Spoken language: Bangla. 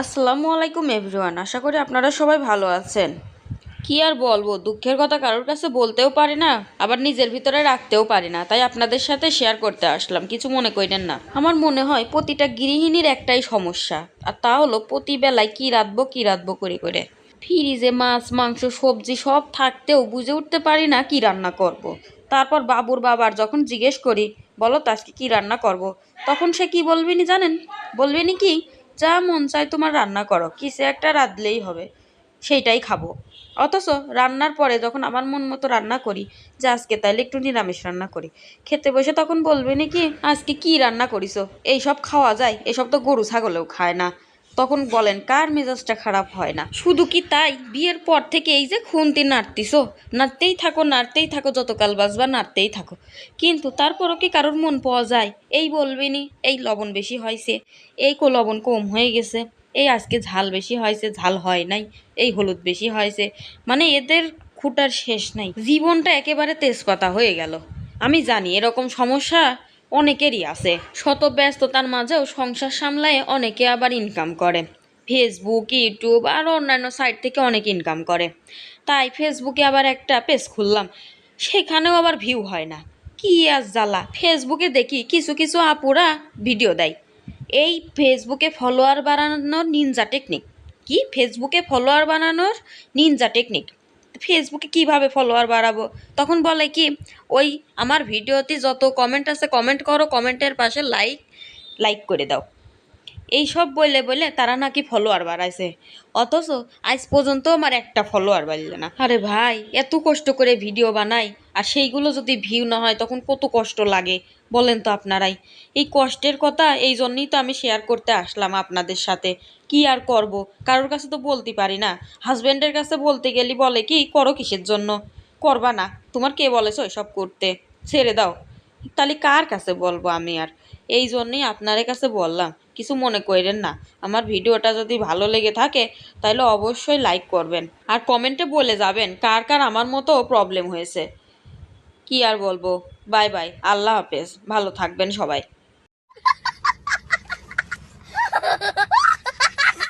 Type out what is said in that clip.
আসসালামু আলাইকুম এভরিওয়ান আশা করি আপনারা সবাই ভালো আছেন। কি আর বলব, দুঃখের কথা কারোর কাছে বলতেও পারি না, আবার নিজের ভিতরে রাখতেও পারি না। তাই আপনাদের সাথে শেয়ার করতে আসলাম, কিছু মনে করেন না। আমার মনে হয় প্রতিটা গৃহিণীর একটাই সমস্যা, আর তা হলো প্রতি বেলায় কী রাঁধবো কী রাঁধবো করে করে। ফ্রিজে মাছ, মাংস, সবজি সব থাকতেও বুঝে উঠতে পারি না কি রান্না করব। তারপর বাবুর বাবার যখন জিজ্ঞেস করি, বলো তো আজকে কী রান্না করব। তখন সে কি বলবিনি জানেন? বলবিনি কি যা মন চায় তোমার রান্না করো, কিসে একটা রাঁধলেই হবে, সেইটাই খাব। অথচ রান্নার পরে যখন আমার মন মতো রান্না করি, যে আজকে তাহলে একটু নিরামিষ রান্না করি, খেতে বসে তখন বলবে নাকি, আজকে কি রান্না করিস এইসব খাওয়া যায়, এসব তো গরু ছাগলেও খায় না। তখন বলেন, কার মেজাজটা খারাপ হয় না? শুধু কি তাই? বিয়ের পর থেকে এই যে খুন্তি নাড়তিছো নাড়তেই থাকো নাড়তেই থাকো, যতকাল বাজবা নাড়তেই থাকো। কিন্তু তারপরও কি কারোর মন পাওয়া যায়? এই বলবেনি এই লবণ বেশি হয়েছে, এই কো লবণ কম হয়ে গেছে, এই আজকে ঝাল বেশি হয়েছে, ঝাল হয় নাই, এই হলুদ বেশি হয়েছে। মানে এদের খুঁটার শেষ নাই। জীবনটা একেবারে তেজপাতা হয়ে গেল। আমি জানি এরকম সমস্যা অনেকেরই আছে। শত ব্যস্ততার মাঝেও সংসার সামলায় অনেকে আবার ইনকাম করে। ফেসবুক ইউটিউব আর অন্যান্য সাইট থেকে অনেক ইনকাম করে। তাই ফেসবুকে আবার একটা পেজ খুললাম। সেখানেও আবার ভিউ হয় না। কি আর জ্বালা? ফেসবুকে দেখি কিছু কিছু আপুরা ভিডিও দেয়। এই ফেসবুকে ফলোয়ার বাড়ানোর নিনজা টেকনিক কি? ফেসবুকে ফলোয়ার বানানোর নিনজা টেকনিক ফেসবুকে কীভাবে ফলোয়ার বাড়াবো? তখন বলে কি, ওই আমার ভিডিওতে যত কমেন্ট আছে কমেন্ট করো কমেন্টের পাশে লাইক লাইক করে দাও। এই সব বলে বলে তারা নাকি ফলোয়ার বাড়াইছে। অথচ আজ পর্যন্ত আমার একটা ফলোয়ার বাড়লে না। আরে ভাই, এত কষ্ট করে ভিডিও বানাই। আর সেইগুলো যদি ভিউ না হয়, তখন কত কষ্ট লাগে, বলেন তো আপনারাই। এই কষ্টের কথা, এই জন্যই তো আমি শেয়ার করতে আসলাম আপনাদের সাথে। কি আর করব? কারোর কাছে তো বলতে পারি না। হাজব্যান্ডের কাছে বলতে গেলে বলে কি, করো কিসের জন্য? করবা না। তোমার কে বলেছ এসব করতে? ছেড়ে দাও। তাহলে কার কাছে বলব আমি আর? এই জন্যই আপনার কাছে বললাম। কিছু মনে করেন না। আমার ভিডিওটা যদি ভালো লেগে থাকে, তাহলে অবশ্যই লাইক করবেন। আর কমেন্টে বলে যাবেন, কার কার আমার মতো প্রবলেম হয়েছে। কি আর বলব? বাই বাই আল্লাহ হাফেজ ভালো থাকবেন সবাই।